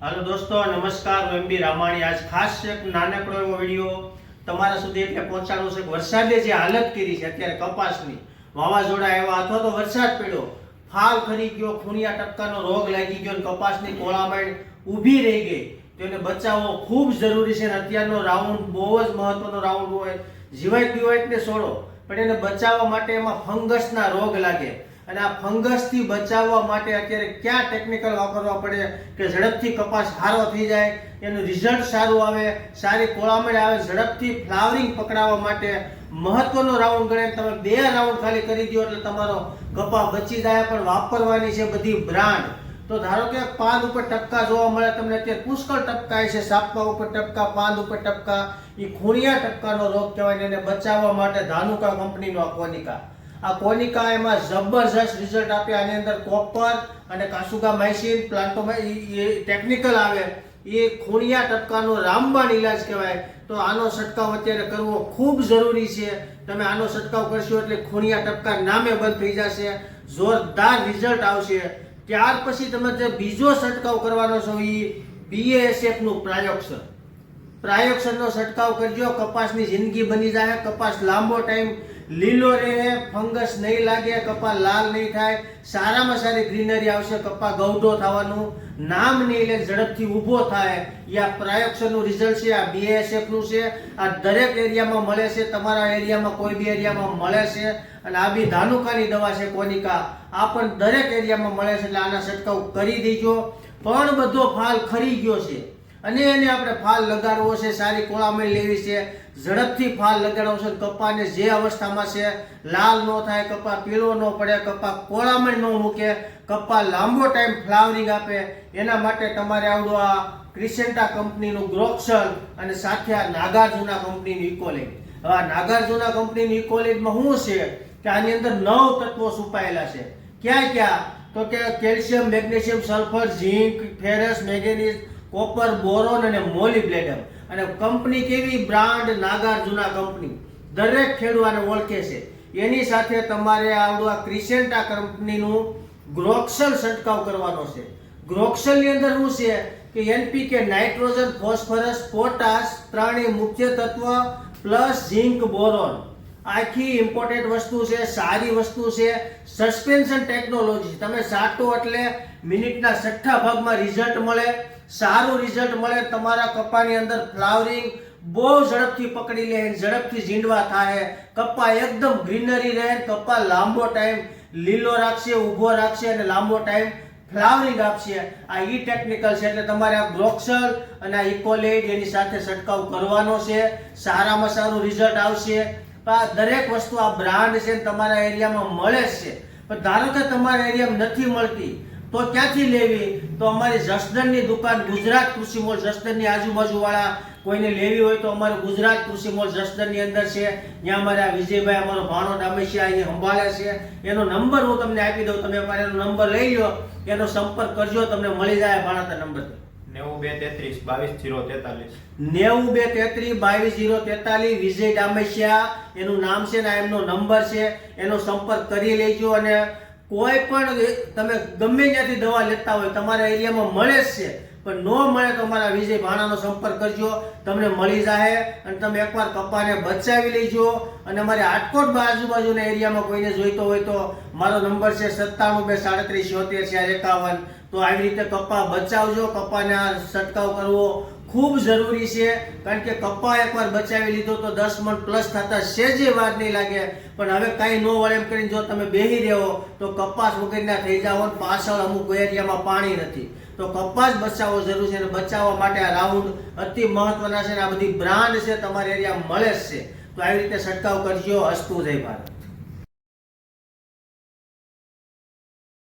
હાલો દોસ્તો, નમસ્કાર. હું એમબી રામાણી. આજ ખાસ એક નાનકડો એવો વીડિયો તમારા સુધી એટલે પહોંચાડવો છે વરસાદે જે હાલત કરી છે અત્યારે કપાસની, વાવાઝોડા આવ્યા અથવા તો વરસાદ પડ્યો, ફાલ ખરી ગયો, ખૂણિયા ટપકાનો રોગ લાગી ગયો અને કપાસની કોળામણ ઊભી રહી ગઈ. તો બચાવવો ખૂબ જરૂરી છે અને અત્યારનો રાઉન્ડ બહુ જ મહત્વનો રાઉન્ડ હોય જીવાય પીવાયને છોડો. પણ એને બચાવવા માટે એમાં ફંગસના રોગ લાગે. અને આ ફંગસથી બચાવવા માટે અત્યારે ક્યાં ટેકનિકલ વાપરવા પડે કે ઝડપથી કપાસ સારો થઈ જાય, એનું રિઝલ્ટ સારું આવે, સારી કોળામણ આવે, ઝડપથી ફ્લાવરિંગ પકડાવવા માટે મહત્વનો રાઉન્ડ ગણે તમે બે રાઉન્ડ ખાલી કરી દો એટલે તમારો કપા બચી જાય, પણ વાપરવાની છે બધી બ્રાન્ડ. તો ધારો કે પાન ઉપર ટપકા જોવા મળે, તમને અત્યારે પુષ્કળ ટપકા છે સાપા ઉપર ટપકા, પાન ઉપર ટપકા એ ખૂણિયા ટપકાનો રોગ કહેવાય એને બચાવવા માટે ધાનુકા કંપનીનો આ કોનિકા આ કોનિકા એમાં જબરજસ્ત રિઝલ્ટ આપે, આની અંદર કોપર અને કાસુગા માઇસિન પ્લાન્ટોમાં ટેકનિકલ આવે. એ ખૂણિયા ટપકાનો રામબાણ ઇલાજ કહેવાય. તો આનો છંટકાવ અત્યારે કરવો ખૂબ જરૂરી છે. તમે આનો છંટકાવ કરશો એટલે ખૂણિયા ટપકા નામે બંધ થઈ જશે. જોરદાર રિઝલ્ટ આવશે. ત્યાર પછી તમે જે બીજો છંટકાવ કરવાનો છો એ બીએએસએફનું પ્રાયોક્ષર પ્રાયોક્ષરનો છંટકાવ કરજો. કપાસની જિંદગી બની જાય. કપાસ લાંબો ટાઈમ લીલો રહે ફંગસ નહીં લાગે, કપા લાલ નહીં થાય. સારામાં સારી ગ્રીનરી આવશે, કપા ગૌઢો થવાનું. નામ નહીં લે ઝડપથી ઊભો થાય. એ આ પ્રાયોક્ષરનું રિઝલ્ટ છે આ બીએસએફનું છે. આ દરેક એરિયામાં મળે છે, તમારા એરિયામાં કોઈ બી એરિયામાં મળે છે. અને આ બી ધાનુકાની દવા છે, કોનિકા. આ પણ દરેક એરિયામાં મળે છે, એટલે આના છંટકાવ કરી દેજો. પણ બધો ફાલ ખરી ગયો છે. અને એને આપણે ફાલ લગાડવો છે, સારી કોળામણી લેવી છે. ઝડપથી ફાલ લગાડવો છે. કપાને જે અવસ્થામાં છે, લાલ ન થાય, કપા પીળો ન પડે, કપા કોળામણી ન મૂકે, કપા લાંબો ટાઈમ ફ્લાવરિંગ આપે. એના માટે તમારે આવડો આ ક્રિસેન્ટા કંપનીનું ગ્રોક્સલ અને સાથે આ નાગાર્જુના કંપનીનું ઇકોલેટ હવે આ નાગાર્જુના કંપનીની ઇકોલેટમાં શું છે કે આની અંદર નવ તત્વો છુપાયેલા છે. ક્યાં ક્યાં? તો કે calcium, magnesium, sulphur, zinc, ferrous, manganese copper, boron અને મોલિબ્લેડમ અને કંપની કેવી? Brand Nagarjuna company. દરેક આને ઓળખે છે. એની સાથે તમારે આવડું ક્રિસેન્ટા કંપનીનું ગ્રોક્સલ છંટકાવ કરવાનો છે. ગ્રોક્સલની અંદર શું છે? કે એનપીકે નાઇટ્રોજન, ફોસ્ફરસ, પોટાશ ત્રણેય મુખ્ય તત્વ, પ્લસ ઝિંક, બોરોન. આખી ઇમ્પોર્ટન્ટ વસ્તુ છે, સારી વસ્તુ છે. સસ્પેન્શન ટેકનોલોજી તમે સાટો એટલે મિનિટના છઠ્ઠા ભાગમાં રિઝલ્ટ મળે. સારું રિઝલ્ટ મળે, તમારા કપાની અંદર ફ્લાવરિંગ બહુ ઝડપથી પકડી લે, ઝડપથી ઝીંડવા થાય. કપ્પા એકદમ ગ્રીનરી રહે, કપ્પા લાંબો ટાઈમ લીલો રાખશે, ઊભો રાખશે અને લાંબો ટાઈમ ફ્લાવરિંગ આપશે. આ ઈ ટેકનિકલ છે, એટલે તમારે આ ગ્રોક્સલ અને આ ઇકોલેડ એની સાથે છંટકાવ કરવાનો છે. સારામાં સારું રિઝલ્ટ આવશે. આ દરેક વસ્તુ આ બ્રાન્ડ છે તમારા એરિયામાં મળે જ છે. પણ ધારો કે તમારા એરિયામાં નથી મળતી તો ક્યાંથી લેવી? તો અમારી જસદણની દુકાન ગુજરાત કૃષિ મોલ આજુબાજુ વાળા કોઈને લેવી હોય તો અમારું ગુજરાત કૃષિ મોલ જસદણની અંદર છે. ત્યાં અમારા વિજયભાઈ અમારો ભાણો ડામેશિયા અહીંયા સંભાળે છે. એનો નંબર હું તમને આપી દઉં. તમે અમારે એનો નંબર લઈ લો એનો સંપર્ક કરજો તમને મળી જાય ભાણાતા નંબર નેવું બે તેત્રીસ બાવીસ જીરો તેતાલીસ. નેવું બે તેત્રીસ બાવીસ જીરો તેતાલીસ વિજય ડામેશિયા એનું નામ છે ને આ એમનો નંબર છે. એનો સંપર્ક કરી લેજો અને કોઈ પણ તમે ગમે ત્યાંથી દવા લેતા હોય, તમારા એરિયામાં મળે જ છે. પણ ન મળે તો અમારા વિજય ભાણાનો સંપર્ક કરજો. તમને મળી જાય અને તમે એકવાર કપ્પાને બચાવી લેજો. અને અમારે આટકોટ આજુબાજુના એરિયામાં કોઈને જોઈતો હોય તો મારો નંબર છે સત્તાણું બે સાડત્રીસ છોતેર ચાર એકાવન. તો આવી રીતે કપ્પા બચાવજો. કપાને આ છંટકાવ કરવો. ખૂબ જરૂરી છે, કારણ કે કપ્પા એકવાર બચાવી લીધો તો દસ મણ પ્લસ થતા સેજે વાર નહીં લાગે. પણ હવે કાંઈ ન વળે એમ કરીને જો તમે બેહી રહ્યો તો કપાસ વગેરેના થઈ જાઓ પાછળ અમુક એરિયામાં પાણી નથી. તો કપાસ બચાવવો જરૂરી છે અને બચાવવા માટે આ રાઉન્ડ અતિ મહત્વના છે અને આ બધી બ્રાન્ડ છે તમારા એરિયામાં મળે જ છે. તો આવી રીતે છંટકાવ કરજો અસ્તુ જય ભારત.